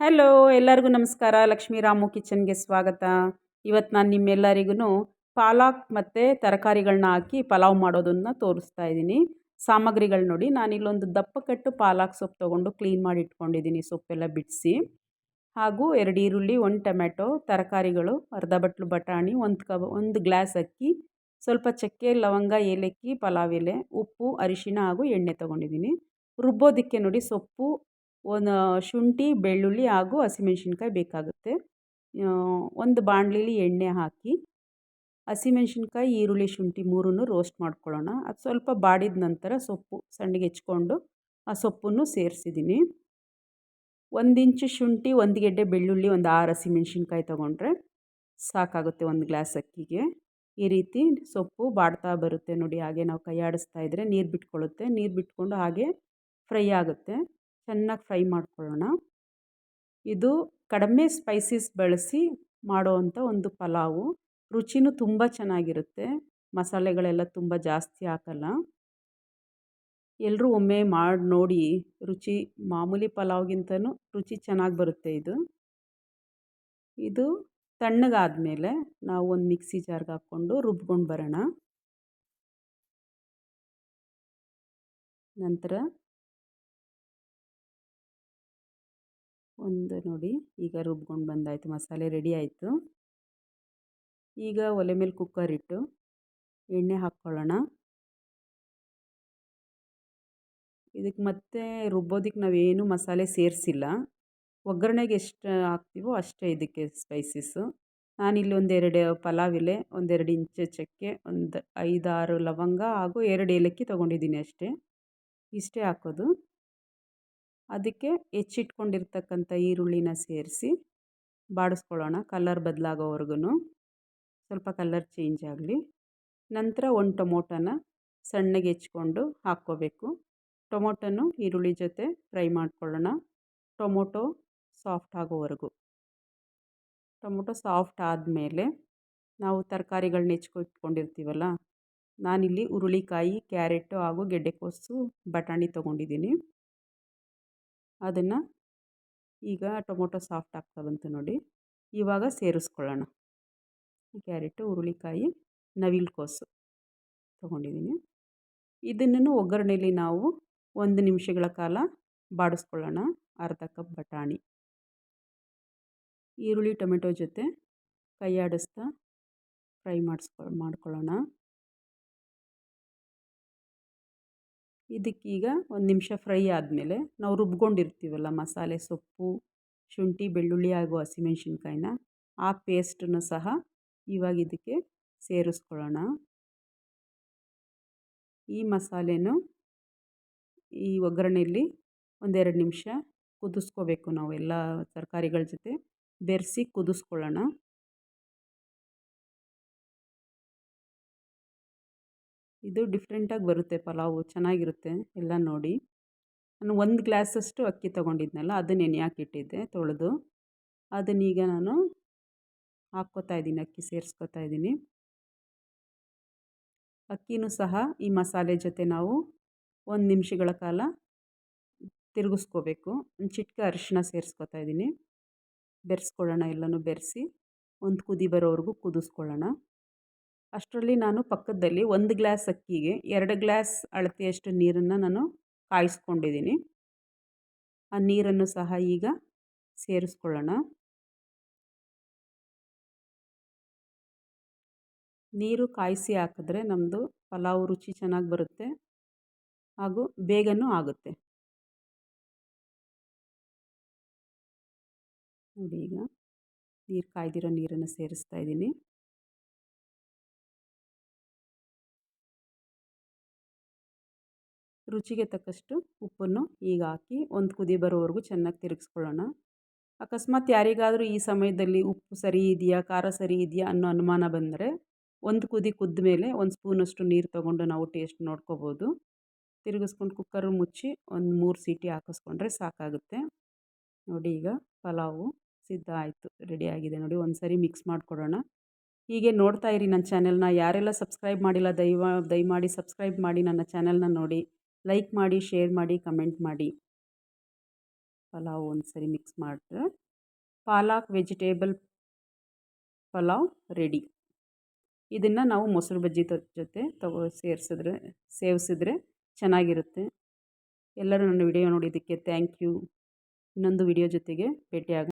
Hello ಎಲ್ಲರಿಗೂ ನಮಸ್ಕಾರ. ಲಕ್ಷ್ಮೀ ರಾಮು ಕಿಚನ್ಗೆ ಸ್ವಾಗತ. ಇವತ್ತು ನಾನು ನಿಮ್ಮೆಲ್ಲರಿಗೂ ಪಾಲಾಕ್ ಮತ್ತು ತರಕಾರಿಗಳನ್ನ ಹಾಕಿ ಪಲಾವ್ ಮಾಡೋದನ್ನು ತೋರಿಸ್ತಾ ಇದ್ದೀನಿ. ಸಾಮಗ್ರಿಗಳು ನೋಡಿ, ನಾನಿಲ್ಲೊಂದು ದಪ್ಪ ಕಟ್ಟು ಪಾಲಾಕ್ ಸೊಪ್ಪು ತೊಗೊಂಡು ಕ್ಲೀನ್ ಮಾಡಿ ಇಟ್ಕೊಂಡಿದ್ದೀನಿ, ಸೊಪ್ಪೆಲ್ಲ ಬಿಡಿಸಿ. ಹಾಗೂ ಎರಡು ಈರುಳ್ಳಿ ಒಂದು ಟೊಮೆಟೊ ತರಕಾರಿಗಳು, ಅರ್ಧ ಬಟ್ಲು ಬಟಾಣಿ, ಒಂದು ಕಬ, ಒಂದು ಗ್ಲಾಸ್ ಅಕ್ಕಿ, ಸ್ವಲ್ಪ ಚಕ್ಕೆ, ಲವಂಗ, ಏಲಕ್ಕಿ, ಪಲಾವ್ ಎಲೆ, ಉಪ್ಪು, ಅರಿಶಿಣ ಹಾಗೂ ಎಣ್ಣೆ ತೊಗೊಂಡಿದ್ದೀನಿ. ರುಬ್ಬೋದಕ್ಕೆ ನೋಡಿ ಸೊಪ್ಪು ಒಂದು ಶುಂಠಿ, ಬೆಳ್ಳುಳ್ಳಿ ಹಾಗೂ ಹಸಿಮೆಣ್ಸಿನ್ಕಾಯಿ ಬೇಕಾಗುತ್ತೆ. ಒಂದು ಬಾಣಲಿಲಿ ಎಣ್ಣೆ ಹಾಕಿ, ಹಸಿಮೆಣ್ಸಿನ್ಕಾಯಿ, ಈರುಳ್ಳಿ, ಶುಂಠಿ ಮೂರನ್ನು ರೋಸ್ಟ್ ಮಾಡ್ಕೊಳ್ಳೋಣ. ಅದು ಸ್ವಲ್ಪ ಬಾಡಿದ ನಂತರ ಸೊಪ್ಪು ಸಣ್ಣಗೆ ಹೆಚ್ಕೊಂಡು ಆ ಸೊಪ್ಪನ್ನು ಸೇರಿಸಿದ್ದೀನಿ. ಒಂದು ಇಂಚು ಶುಂಠಿ, ಒಂದು ಗೆಡ್ಡೆ ಬೆಳ್ಳುಳ್ಳಿ, ಒಂದು ಆರು ಹಸಿಮೆಣ್ಸಿನ್ಕಾಯಿ ತೊಗೊಂಡ್ರೆ ಸಾಕಾಗುತ್ತೆ ಒಂದು ಗ್ಲಾಸ್ ಅಕ್ಕಿಗೆ. ಈ ರೀತಿ ಸೊಪ್ಪು ಬಾಡ್ತಾ ಬರುತ್ತೆ ನೋಡಿ, ಹಾಗೆ ನಾವು ಕೈ ಇದ್ದರೆ ನೀರು ಬಿಟ್ಕೊಳ್ಳುತ್ತೆ. ನೀರು ಬಿಟ್ಕೊಂಡು ಹಾಗೆ ಫ್ರೈ ಆಗುತ್ತೆ. ಚೆನ್ನಾಗಿ ಫ್ರೈ ಮಾಡ್ಕೊಳ್ಳೋಣ. ಇದು ಕಡಿಮೆ ಸ್ಪೈಸಸ್ ಬಳಸಿ ಮಾಡುವಂಥ ಒಂದು ಪಲಾವು. ರುಚಿನೂ ತುಂಬ ಚೆನ್ನಾಗಿರುತ್ತೆ. ಮಸಾಲೆಗಳೆಲ್ಲ ತುಂಬ ಜಾಸ್ತಿ ಹಾಕಲ್ಲ. ಎಲ್ಲರೂ ಒಮ್ಮೆ ಮಾಡಿ ನೋಡಿ ರುಚಿ, ಮಾಮೂಲಿ ಪಲಾವ್ಗಿಂತನೂ ರುಚಿ ಚೆನ್ನಾಗಿ ಬರುತ್ತೆ ಇದು. ಇದು ತಣ್ಣಗಾದಮೇಲೆ ನಾವು ಒಂದು ಮಿಕ್ಸಿ ಜಾರ್ಗೆ ಹಾಕ್ಕೊಂಡು ರುಬ್ಕೊಂಡು ಬರೋಣ. ನಂತರ ಒಂದು ನೋಡಿ, ಈಗ ರುಬ್ಕೊಂಡು ಬಂದಾಯಿತು, ಮಸಾಲೆ ರೆಡಿ ಆಯಿತು. ಈಗ ಒಲೆ ಮೇಲೆ ಕುಕ್ಕರ್ ಇಟ್ಟು ಎಣ್ಣೆ ಹಾಕ್ಕೊಳ್ಳೋಣ. ಇದಕ್ಕೆ ಮತ್ತೆ ರುಬ್ಬೋದಕ್ಕೆ ನಾವೇನು ಮಸಾಲೆ ಸೇರಿಸಿಲ್ಲ. ಒಗ್ಗರಣೆಗೆ ಎಷ್ಟು ಹಾಕ್ತೀವೋ ಅಷ್ಟೇ ಇದಕ್ಕೆ ಸ್ಪೈಸಸ್ಸು ನಾನಿಲ್ಲಿ ಒಂದೆರಡು ಪಲಾವ್ ಎಲೆ ಒಂದೆರಡು ಇಂಚು ಚಕ್ಕೆ, ಒಂದು ಐದಾರು ಲವಂಗ ಹಾಗೂ ಎರಡು ಏಲಕ್ಕಿ ತೊಗೊಂಡಿದ್ದೀನಿ ಅಷ್ಟೇ. ಇಷ್ಟೇ ಹಾಕೋದು. ಅದಕ್ಕೆ ಹೆಚ್ಚಿಟ್ಕೊಂಡಿರ್ತಕ್ಕಂಥ ಈರುಳ್ಳಿನ ಸೇರಿಸಿ ಬಾಡಿಸ್ಕೊಳ್ಳೋಣ ಕಲ್ಲರ್ ಬದಲಾಗೋವರೆಗೂ ಸ್ವಲ್ಪ ಕಲರ್ ಚೇಂಜ್ ಆಗಲಿ. ನಂತರ ಒಂದು ಟೊಮೊಟೊನ ಸಣ್ಣಗೆ ಹೆಚ್ಕೊಂಡು ಹಾಕ್ಕೋಬೇಕು. ಟೊಮೊಟೊನು ಈರುಳ್ಳಿ ಜೊತೆ ಫ್ರೈ ಮಾಡ್ಕೊಳ್ಳೋಣ. ಟೊಮೊಟೊ ಸಾಫ್ಟ್ ಆಗೋವರೆಗೂ. ಟೊಮೊಟೊ ಸಾಫ್ಟ್ ಆದಮೇಲೆ ನಾವು ತರಕಾರಿಗಳನ್ನ ಹೆಚ್ಕೊಟ್ಕೊಂಡಿರ್ತೀವಲ್ಲ, ನಾನಿಲ್ಲಿ ಹುರುಳಿಕಾಯಿ, ಕ್ಯಾರೆಟು ಹಾಗೂ ಗೆಡ್ಡೆಕೋಸು ಬಟಾಣಿ ತೊಗೊಂಡಿದ್ದೀನಿ. ಅದನ್ನು ಈಗ ಟೊಮೊಟೊ ಸಾಫ್ಟ್ ಆಗ್ತಾ ಬಂತು ನೋಡಿ. ಇವಾಗ ಸೇರಿಸ್ಕೊಳ್ಳೋಣ. ಕ್ಯಾರೆಟು, ಹುರುಳಿಕಾಯಿ, ನವಿಲುಕೋಸು ತೊಗೊಂಡಿದ್ದೀನಿ ಇದನ್ನು ಒಗ್ಗರಣೆಯಲ್ಲಿ ನಾವು ಒಂದು ನಿಮಿಷಗಳ ಕಾಲ ಬಾಡಿಸ್ಕೊಳ್ಳೋಣ. ಅರ್ಧ ಕಪ್ ಬಟಾಣಿ. ಈರುಳ್ಳಿ, ಟೊಮೆಟೊ ಜೊತೆ ಕೈ ಫ್ರೈ ಮಾಡಿಸ್ಕೊ, ಮಾಡ್ಕೊಳ್ಳೋಣ. ಇದಕ್ಕೀಗ ಒಂದು ನಿಮಿಷ ಫ್ರೈ ಆದಮೇಲೆ ನಾವು ರುಬ್ಕೊಂಡಿರ್ತೀವಲ್ಲ ಮಸಾಲೆ ಸೊಪ್ಪು, ಶುಂಠಿ, ಬೆಳ್ಳುಳ್ಳಿ ಹಾಗೂ ಹಸಿಮೆಣ್ಸಿನ್ಕಾಯಿನ, ಆ ಪೇಸ್ಟನ್ನು ಸಹ ಇವಾಗ ಇದಕ್ಕೆ ಸೇರಿಸ್ಕೊಳ್ಳೋಣ. ಈ ಮಸಾಲೆನೂ ಈ ಒಗ್ಗರಣೆಯಲ್ಲಿ ಒಂದೆರಡು ನಿಮಿಷ ಕುದಿಸ್ಕೋಬೇಕು ನಾವು ಎಲ್ಲ ತರಕಾರಿಗಳ ಜೊತೆ. ಬೆರೆಸಿ ಕುದಿಸ್ಕೊಳ್ಳೋಣ. ಇದು ಡಿಫ್ರೆಂಟಾಗಿ ಬರುತ್ತೆ ಪಲಾವು, ಚೆನ್ನಾಗಿರುತ್ತೆ ಎಲ್ಲ ನೋಡಿ. ನಾನು ಒಂದು ಗ್ಲಾಸಷ್ಟು ಅಕ್ಕಿ ತೊಗೊಂಡಿದ್ನಲ್ಲ, ಅದನ್ನ ನೆನೆ ಇಟ್ಟಿದ್ದೆ ತೊಳೆದು. ಅದನ್ನೀಗ ನಾನು ಹಾಕ್ಕೋತಾ ಇದ್ದೀನಿ, ಅಕ್ಕಿ ಸೇರಿಸ್ಕೋತಾ ಇದ್ದೀನಿ. ಅಕ್ಕಿನೂ ಸಹ ಈ ಮಸಾಲೆ ಜೊತೆ ನಾವು ಒಂದು ನಿಮಿಷಗಳ ಕಾಲ ತಿರುಗಿಸ್ಕೋಬೇಕು. ಒಂದು ಚಿಟ್ಕ ಅರಿಶಿನ ಸೇರಿಸ್ಕೊತಾ ಇದ್ದೀನಿ. ಬೆರೆಸ್ಕೊಳ್ಳೋಣ, ಎಲ್ಲನೂ ಬೆರೆಸಿ. ಒಂದು ಕುದಿ ಬರೋವರೆಗೂ ಕುದಿಸ್ಕೊಳ್ಳೋಣ. ಅಷ್ಟರಲ್ಲಿ ನಾನು ಪಕ್ಕದಲ್ಲಿ ಒಂದು ಗ್ಲಾಸ್ ಅಕ್ಕಿಗೆ ಎರಡು ಗ್ಲಾಸ್ ಅಳತೆಯಷ್ಟು ನೀರನ್ನು ನಾನು ಕಾಯಿಸ್ಕೊಂಡಿದ್ದೀನಿ. ಆ ನೀರನ್ನು ಸಹ ಈಗ ಸೇರಿಸ್ಕೊಳ್ಳೋಣ. ನೀರು ಕಾಯಿಸಿ ಹಾಕಿದ್ರೆ ನಮ್ಮದು ಪಲಾವ್ ರುಚಿ ಚೆನ್ನಾಗಿ ಬರುತ್ತೆ ಹಾಗೂ ಬೇಗನೂ ಆಗುತ್ತೆ. ನೋಡಿ ಈಗ ನೀರು ಕಾಯ್ದಿರೋ ನೀರನ್ನು ಸೇರಿಸ್ತಾ ಇದ್ದೀನಿ. ರುಚಿಗೆ ತಕ್ಕಷ್ಟು ಉಪ್ಪನ್ನು ಈಗ ಹಾಕಿ ಒಂದು ಕುದಿ ಬರೋವರೆಗೂ ಚೆನ್ನಾಗಿ ತಿರುಗಿಸ್ಕೊಳ್ಳೋಣ. ಅಕಸ್ಮಾತ್ ಯಾರಿಗಾದರೂ ಈ ಸಮಯದಲ್ಲಿ ಉಪ್ಪು ಸರಿ ಇದೆಯಾ, ಖಾರ ಸರಿ ಇದೆಯಾ ಅನ್ನೋ ಅನುಮಾನ ಬಂದರೆ ಒಂದು ಕುದಿ ಕುದ್ದ ಮೇಲೆ ಒಂದು ಸ್ಪೂನಷ್ಟು ನೀರು ತೊಗೊಂಡು ನಾವು ಟೇಸ್ಟ್ ನೋಡ್ಕೋಬೋದು. ತಿರುಗಿಸ್ಕೊಂಡು ಕುಕ್ಕರ್ ಮುಚ್ಚಿ ಒಂದು ಮೂರು ಸೀಟಿ ಹಾಕಿಸ್ಕೊಂಡ್ರೆ ಸಾಕಾಗುತ್ತೆ. ನೋಡಿ ಈಗ ಪಲಾವು ಸಿದ್ಧ ಆಯಿತು ರೆಡಿಯಾಗಿದೆ ನೋಡಿ ಒಂದು ಸರಿ ಮಿಕ್ಸ್ ಮಾಡಿಕೊಡೋಣ. ಹೀಗೆ ನೋಡ್ತಾ ಇರಿ ನನ್ನ ಚಾನೆಲ್ನ. ಯಾರೆಲ್ಲ ಸಬ್ಸ್ಕ್ರೈಬ್ ಮಾಡಿಲ್ಲ ದಯವ, ದಯಮಾಡಿ ಸಬ್ಸ್ಕ್ರೈಬ್ ಮಾಡಿ ನನ್ನ ಚಾನೆಲ್ನ ನೋಡಿ. ಲೈಕ್ ಮಾಡಿ ಶೇರ್ ಮಾಡಿ ಕಮೆಂಟ್ ಮಾಡಿ. ಪಲಾವ್ ಒಂದು ಸರಿ ಮಿಕ್ಸ್ ಮಾಡಿದ್ರೆ ಪಾಲಾಕ್ ವೆಜಿಟೇಬಲ್ ಪಲಾವ್ ರೆಡಿ ಇದನ್ನು ನಾವು ಮೊಸರು ಬಜ್ಜಿ ಜೊತೆ ತಗೋ, ಸೇರಿಸಿದ್ರೆ, ಸೇವಿಸಿದ್ರೆ ಚೆನ್ನಾಗಿರುತ್ತೆ. ಎಲ್ಲರೂ ನನ್ನ ವಿಡಿಯೋ ನೋಡಿದ್ದಕ್ಕೆ ಥ್ಯಾಂಕ್ ಯು ಇನ್ನೊಂದು ವಿಡಿಯೋ ಜೊತೆಗೆ ಭೇಟಿಯಾಗೋಣ.